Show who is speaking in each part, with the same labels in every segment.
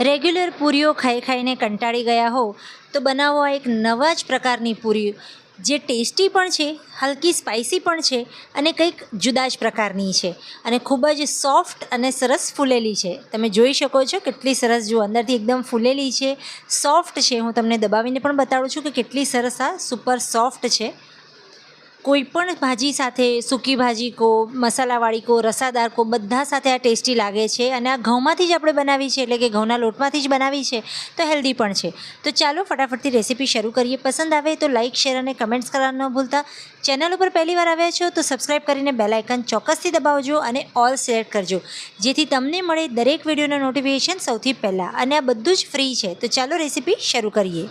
Speaker 1: Regular પૂરીઓ ખાઈ ખાઈને કંટાળી ગયા હો તો બનાવો આ એક નવા જ પ્રકારની પૂરી. જે ટેસ્ટી પણ છે, હલકી સ્પાઇસી પણ છે અને કંઈક જુદા જ પ્રકારની છે અને ખૂબ જ સોફ્ટ અને સરસ ફૂલેલી છે. તમે જોઈ શકો છો કેટલી સરસ જુઓ અંદરથી એકદમ ફૂલેલી છે સોફ્ટ છે. હું તમને દબાવીને પણ બતાડું છું કે કેટલી સરસ આ સુપર સોફ્ટ છે. કોઈ પણ ભાજી સાથે, સૂકી ભાજી કો, મસાલાવાળી કો, રસાદાર કો, બધા સાથે આ ટેસ્ટી લાગે છે. અને આ ઘઉંમાંથી જ આપણે બનાવી છે, એટલે કે ઘઉંના લોટમાંથી જ બનાવી છે, તો હેલ્ધી પણ છે. તો ચાલો ફટાફટથી રેસીપી શરૂ કરીએ. પસંદ આવે તો લાઇક શેર અને કમેન્ટ્સ કરવાનું ન ભૂલતા. ચેનલ ઉપર પહેલી વાર આવ્યા છો તો સબસ્ક્રાઈબ કરીને બેલ આઇકન ચોક્કસથી દબાવજો અને ઓલ સિલેક્ટ કરજો. જેથી તમને મળે દરેક વિડીયોના નોટિફિકેશન સૌથી પહેલાં. અને આ બધું જ ફ્રી છે. તો ચાલો રેસીપી શરૂ કરીએ.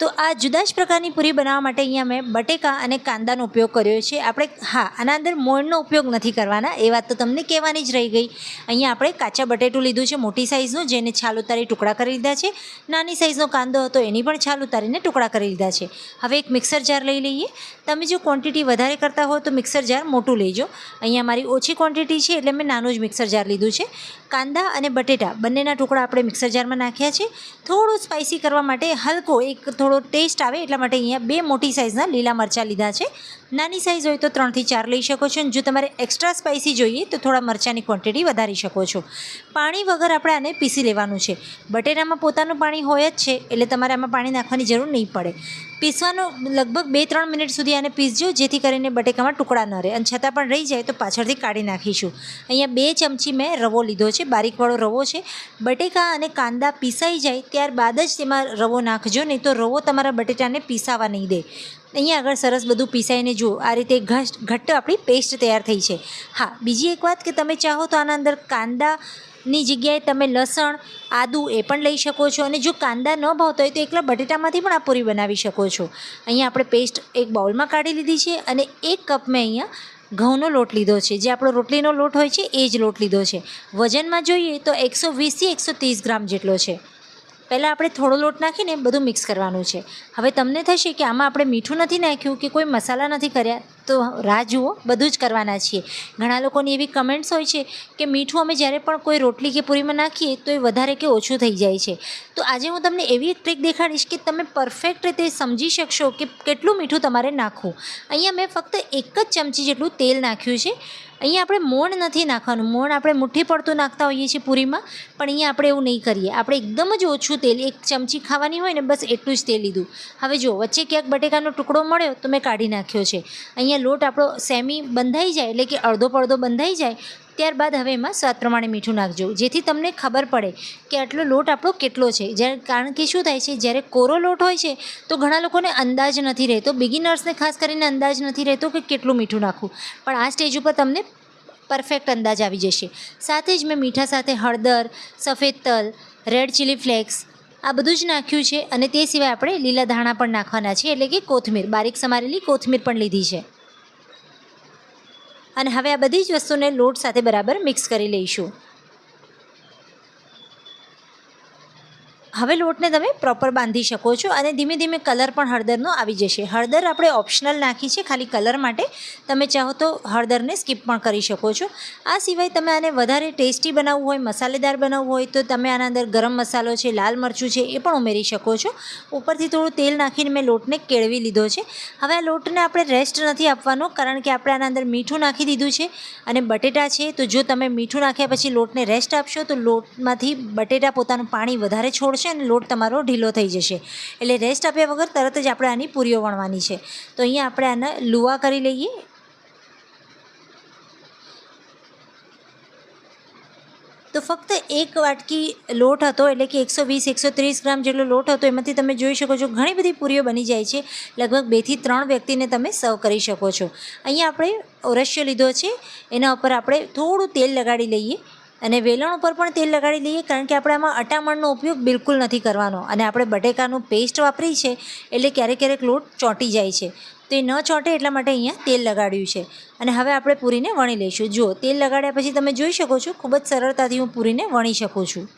Speaker 1: તો આ જુદા જ પ્રકારની પૂરી બનાવવા માટે અહીંયા મેં બટેકા અને કાંદાનો ઉપયોગ કર્યો છે. આપણે હા, આના અંદર મોણનો ઉપયોગ નથી કરવાના, એ વાત તો તમને કહેવાની જ રહી ગઈ. અહીંયા આપણે કાચા બટેટું લીધું છે, મોટી સાઇઝનું જેને છાલ ઉતારી ટુકડા કરી લીધા છે. નાની સાઇઝનો કાંદો હતો, એની પણ છાલ ઉતારીને ટુકડા કરી લીધા છે. હવે એક મિક્સર જાર લઈ લઈએ. તમે જો ક્વોન્ટિટી વધારે કરતા હો તો મિક્સર જાર મોટું લેજો. અહીંયા મારી ઓછી ક્વોન્ટિટી છે, એટલે મેં નાનું જ મિક્સર જાર લીધું છે. કાંદા અને બટેટા બંનેના ટુકડા આપણે મિક્સર જારમાં નાખ્યા છે. થોડું સ્પાઇસી કરવા માટે હલકો એક, થોડો ટેસ્ટ આવે એટલા માટે અહીંયા બે મોટી સાઇઝના લીલા મરચાં લીધા છે. નાની સાઇઝ હોય તો ત્રણથી ચાર લઈ શકો છો અને જો તમારે એક્સ્ટ્રા સ્પાઇસી જોઈએ તો થોડા મરચાંની ક્વોન્ટિટી વધારી શકો છો. પાણી વગર આપણે આને પીસી લેવાનું છે. બટેટામાં પોતાનું પાણી હોય જ છે એટલે તમારે આમાં પાણી નાખવાની જરૂર નહીં પડે. પીસવાનો લગભગ બે, ત્રણ મિનિટ સુધી આને પીસજો, જેથી કરીને બટેકામાં ટુકડા ન રહે. અને છતાં પણ રહી જાય તો પાછળથી કાઢી નાખીશું. અહીંયા બે ચમચી મેં રવો લીધો છે, બારીકવાળો રવો છે. બટેકા અને કાંદા પીસાઈ જાય ત્યારબાદ જ તેમાં રવો નાખજો, નહીં તો રવો તમારા બટેટાને પીસાવા નહીં દે. અહીંયા આગળ સરસ બધું પીસાઈને જુઓ. આ રીતે ઘટ ઘટ્ટ આપણી પેસ્ટ તૈયાર થઈ છે. હા, બીજી એક વાત કે તમે ચાહો તો આના અંદર કાંદાની જગ્યાએ તમે લસણ, આદું એ પણ લઈ શકો છો અને જો કાંદા ન ભાવતો હોય તો એકલા બટેટામાંથી પણ આ પૂરી બનાવી શકો છો. અહીંયા આપણે પેસ્ટ એક બાઉલમાં કાઢી લીધી છે અને એક કપ મેં અહીંયા ઘઉંનો લોટ લીધો છે. જે આપણો રોટલીનો લોટ હોય છે, એ જ લોટ લીધો છે. વજનમાં જોઈએ તો એકસો વીસથી એકસો ત્રીસ ગ્રામ જેટલો છે. પહેલાં આપણે થોડો લોટ નાખીને બધું મિક્સ કરવાનું છે. હવે તમને થશે કે આમાં આપણે મીઠું નથી નાખ્યું કે કોઈ મસાલા નથી કર્યા, તો રાહ જુઓ, બધું જ કરવાના છીએ. ઘણા લોકોની એવી કમેન્ટ્સ હોય છે કે મીઠું અમે જ્યારે પણ કોઈ રોટલી કે પૂરીમાં નાખીએ, તો એ વધારે કે ઓછું થઈ જાય છે. તો આજે હું તમને એવી એક ટ્રીક દેખાડીશ કે તમે પરફેક્ટ રીતે સમજી શકશો કે કેટલું મીઠું તમારે નાખવું. અહીંયા મેં ફક્ત એક જ ચમચી જેટલું તેલ નાખ્યું છે. અહીંયા આપણે મોણ નથી નાખવાનું. મોણ આપણે મુઠ્ઠી પડતું નાખતા હોઈએ છીએ પૂરીમાં, પણ અહીંયા આપણે એવું નહીં કરીએ. આપણે એકદમ જ ઓછું તેલ, એક ચમચી ખાવાની હોય ને, બસ એટલું જ તેલ લીધું. હવે જો વચ્ચે ક્યાંક બટેકાનો ટુકડો મળ્યો તો મેં કાઢી નાખ્યો છે. અહીંયા લોટ આપણો સેમી બંધાઈ જાય, એટલે કે અડધો પડધો બંધાઈ જાય ત્યારબાદ હવે એમાં સ્વાદ પ્રમાણે મીઠું નાખજો. જેથી તમને ખબર પડે કે આટલો લોટ આપણો કેટલો છે. જ્યારે કારણ કે શું થાય છે, જ્યારે કોરો લોટ હોય છે, તો ઘણા લોકોને અંદાજ નથી રહેતો. બિગિનર્સને ખાસ કરીને અંદાજ નથી રહેતો કે કેટલું મીઠું નાખવું. પણ આ સ્ટેજ ઉપર તમને પરફેક્ટ અંદાજ આવી જશે. સાથે જ મેં મીઠા સાથે હળદર, સફેદ તલ, રેડ ચીલી ફ્લેક્સ આ બધું જ નાખ્યું છે. અને તે સિવાય આપણે લીલા ધાણા પણ નાખવાના છે. એટલે કે કોથમીર. બારીક સમારેલી કોથમીર પણ લીધી છે. અને હવે આ બધી જ વસ્તુને લોટ સાથે બરાબર મિક્સ કરી લઈશું. હવે લોટને તમે પ્રોપર બાંધી શકો છો અને ધીમે ધીમે કલર પણ હળદરનો આવી જશે. હળદર આપણે ઓપ્શનલ નાખી છે, ખાલી કલર માટે. તમે ચાહો તો હળદરને સ્કીપ પણ કરી શકો છો. આ સિવાય તમે આને વધારે ટેસ્ટી બનાવવું હોય, મસાલેદાર બનાવવું હોય, તો તમે આના અંદર ગરમ મસાલો છે, લાલ મરચું છે, એ પણ ઉમેરી શકો છો. ઉપરથી થોડું તેલ નાખીને મેં લોટને કેળવી લીધો છે. હવે આ લોટને આપણે રેસ્ટ નથી આપવાનો, કારણ કે આપણે આના અંદર મીઠું નાખી દીધું છે અને બટેટા છે, તો જો તમે મીઠું નાખ્યા પછી લોટને રેસ્ટ આપશો, તો લોટમાંથી બટેટા પોતાનું પાણી વધારે છોડશે અને લોટ તમારો ઢીલો થઈ જશે. એટલે રેસ્ટ આપ્યા વગર તરત જ આપણે આની પૂરીઓ વણવાની છે. તો અહીંયા આપણે આને લુવા કરી લઈએ. તો ફક્ત એક વાટકી લોટ હતો, એટલે કે એકસો વીસ, એકસો ત્રીસ ગ્રામ જેટલો લોટ હતો, એમાંથી તમે જોઈ શકો છો ઘણી બધી પૂરીઓ બની જાય છે. લગભગ બેથી ત્રણ વ્યક્તિને તમે સર્વ કરી શકો છો. અહીંયા આપણે ઓરસ્યો લીધો છે. એના ઉપર આપણે થોડું તેલ લગાડી લઈએ. અને વેલણ ઉપર પણ તેલ લગાડી લઈએ, કારણ કે આપણે આમાં અટામણનો ઉપયોગ બિલકુલ નથી કરવાનો. અને આપણે બટેકાનું પેસ્ટ વાપરી છે, એટલે ક્યારેક ક્યારેક લોટ ચોંટી જાય છે. તો એ ન ચોંટે એટલા માટે અહીંયા તેલ લગાડ્યું છે. અને હવે આપણે પૂરીને વણી લઈશું. જુઓ, તેલ લગાડ્યા પછી તમે જોઈ શકો છો, ખૂબ જ સરળતાથી હું પૂરીને વણી શકું છું.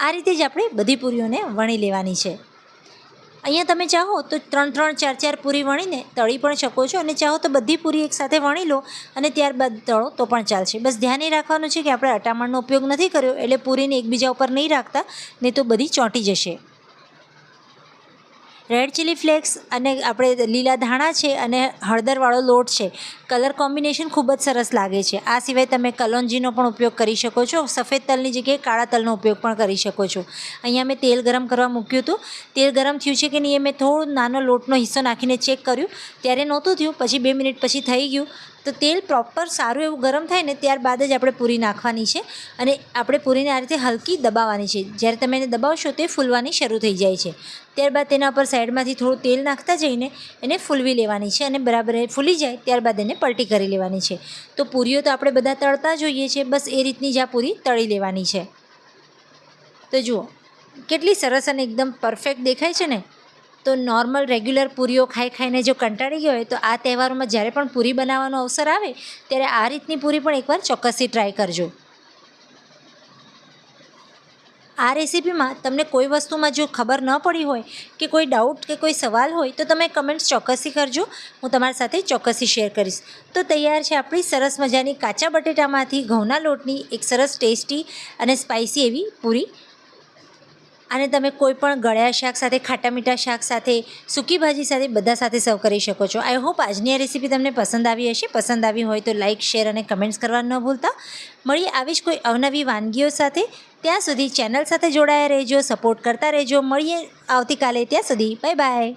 Speaker 1: આ રીતે જ આપણે બધી પૂરીઓને વણી લેવાની છે. અહીંયા તમે ચાહો તો ત્રણ ત્રણ, ચાર ચાર પૂરી વણીને તળી પણ શકો છો અને ચાહો તો બધી પૂરી એકસાથે વણી લો અને ત્યારબાદ તળો તો પણ ચાલશે. બસ ધ્યાન એ રાખવાનું છે કે આપણે અટામણનો ઉપયોગ નથી કર્યો એટલે પૂરીને એકબીજા ઉપર નહીં રાખતા, નહીં તો બધી ચોંટી જશે. રેડ ચીલી ફ્લેક્સ અને આપણે લીલા ધાણા છે અને હળદરવાળો લોટ છે. કલર કોમ્બિનેશન ખૂબ જ સરસ લાગે છે. આ સિવાય તમે કલોંજીનો પણ ઉપયોગ કરી શકો છો. સફેદ તલની જગ્યાએ કાળા તલનો ઉપયોગ પણ કરી શકો છો. અહીંયા મેં તેલ ગરમ કરવા મૂક્યું હતું. તેલ ગરમ થયું છે કે નહીં એ મેં થોડો નાનો લોટનો હિસ્સો નાખીને ચેક કર્યું. ત્યારે નહોતું થયું. પછી બે મિનિટ પછી થઈ ગયું. તો તેલ પ્રોપર સારું એવું ગરમ થાય ને ત્યારબાદ જ આપણે પૂરી નાખવાની છે અને આપણે પૂરીને આ રીતે હલકી દબાવવાની છે. જ્યારે તમે એને દબાવશો તે ફૂલવાની શરૂ થઈ જાય છે. ત્યારબાદ તેના પર સાઈડમાંથી થોડું તેલ નાખતા જઈને એને ફૂલવી લેવાની છે અને બરાબર ફૂલી જાય ત્યારબાદ એને પલટી કરી લેવાની છે. તો પૂરીઓ તો આપણે બધા તળતા જોઈએ છીએ બસ એ રીતની જ આ પૂરી તળી લેવાની છે. તો જુઓ, કેટલી સરસ અને એકદમ પરફેક્ટ દેખાય છે ને? તો નોર્મલ રેગ્યુલર પૂરીઓ ખાઈ ખાઈને જો કંટાળી ગયો હોય તો આ તહેવારોમાં જ્યારે પણ પૂરી બનાવવાનો અવસર આવે, ત્યારે આ રીતની પૂરી પણ એકવાર ચોક્કસથી ટ્રાય કરજો. આ રેસીપીમાં તમને કોઈ વસ્તુમાં જો ખબર ન પડી હોય કે કોઈ ડાઉટ કે કોઈ સવાલ હોય તો તમે કમેન્ટ્સ ચોક્કસથી કરજો. હું તમારી સાથે ચોક્કસથી શેર કરીશ. તો તૈયાર છે આપણી સરસ મજાની કાચા બટેટામાંથી ઘઉંના લોટની એક સરસ ટેસ્ટી અને સ્પાઇસી એવી પૂરી અને તમે કોઈ પણ ગળ્યા શાક સાથે, ખાટા મીઠા શાક સાથે, સૂકી ભાજી સાથે બધા સાથે સર્વ કરી શકો છો. આઈ હોપ આજની આ રેસીપી તમને પસંદ આવી હશે. પસંદ આવી હોય તો લાઇક શેર અને કમેન્ટ્સ કરવા ન ભૂલતા. મળીએ આવી જ કોઈ અવનવી વાનગીઓ સાથે. ત્યાં સુધી ચેનલ સાથે જોડાયા રહેજો સપોર્ટ કરતા રહેજો. મળીએ આવતીકાલે. ત્યાં સુધી બાય બાય